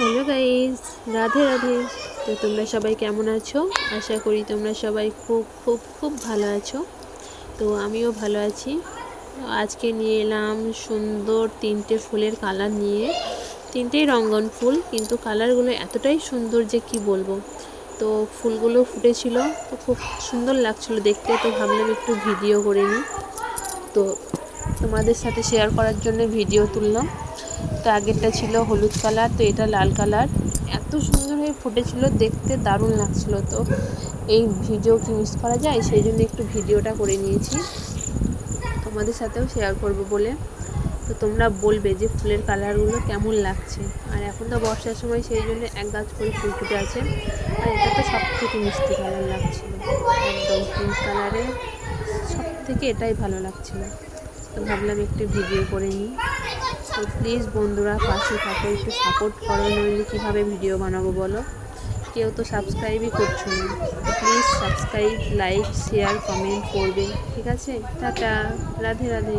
Hello guys, Radhe Radhe. তো তোমরা সবাই কেমন আছো? আশা করি তোমরা সবাই খুব খুব খুব ভালো আছো। তো আমিও ভালো আছি। আজকে নিয়ে এলাম সুন্দর তিনটে ফুলের কালার নিয়ে। তিনটেই রঙ্গন ফুল, কিন্তু কালারগুলো এতটাই সুন্দর যে কি বলব। তো ফুলগুলো ফুটেছিল, তো খুব সুন্দর লাগছিল দেখতে। তো ভাবলাম একটু ভিডিও করে নিই। তো তোমাদের সাথে শেয়ার করার জন্য ভিডিও তুললাম। তো আগেরটা ছিল হলুদ কালার, তো এটা লাল কালার। এত সুন্দর হয়ে ফুটেছিল, দেখতে দারুণ লাগছিল। তো এই ভিডিও কি মিস করা যায়? সেই জন্য একটু ভিডিওটা করে নিয়েছি। তোমাদের সাথেও শেয়ার করব বলে। তো তোমরা বলবে যে ফুলের কালারগুলো কেমন লাগছে। আর এখন তো বর্ষার সময়, সেই জন্য এক গাছ করে ফুল ফুটে আছে। আর এটা তো সব থেকে মিষ্টি কালার লাগছিল। একদম পিঙ্ক কালারে সব থেকে এটাই ভালো লাগছিল। তো ভাবলাম একটু ভিডিও করে নিই। তো প্লিজ বন্ধুরা পাশে থাকো, একটু সাপোর্ট করো, নইলে কীভাবে ভিডিও বানাবো বলো? কেউ তো সাবস্ক্রাইবই করছ না please subscribe like share comment করবে। ঠিক আছে? টাটা, রাধে রাধে।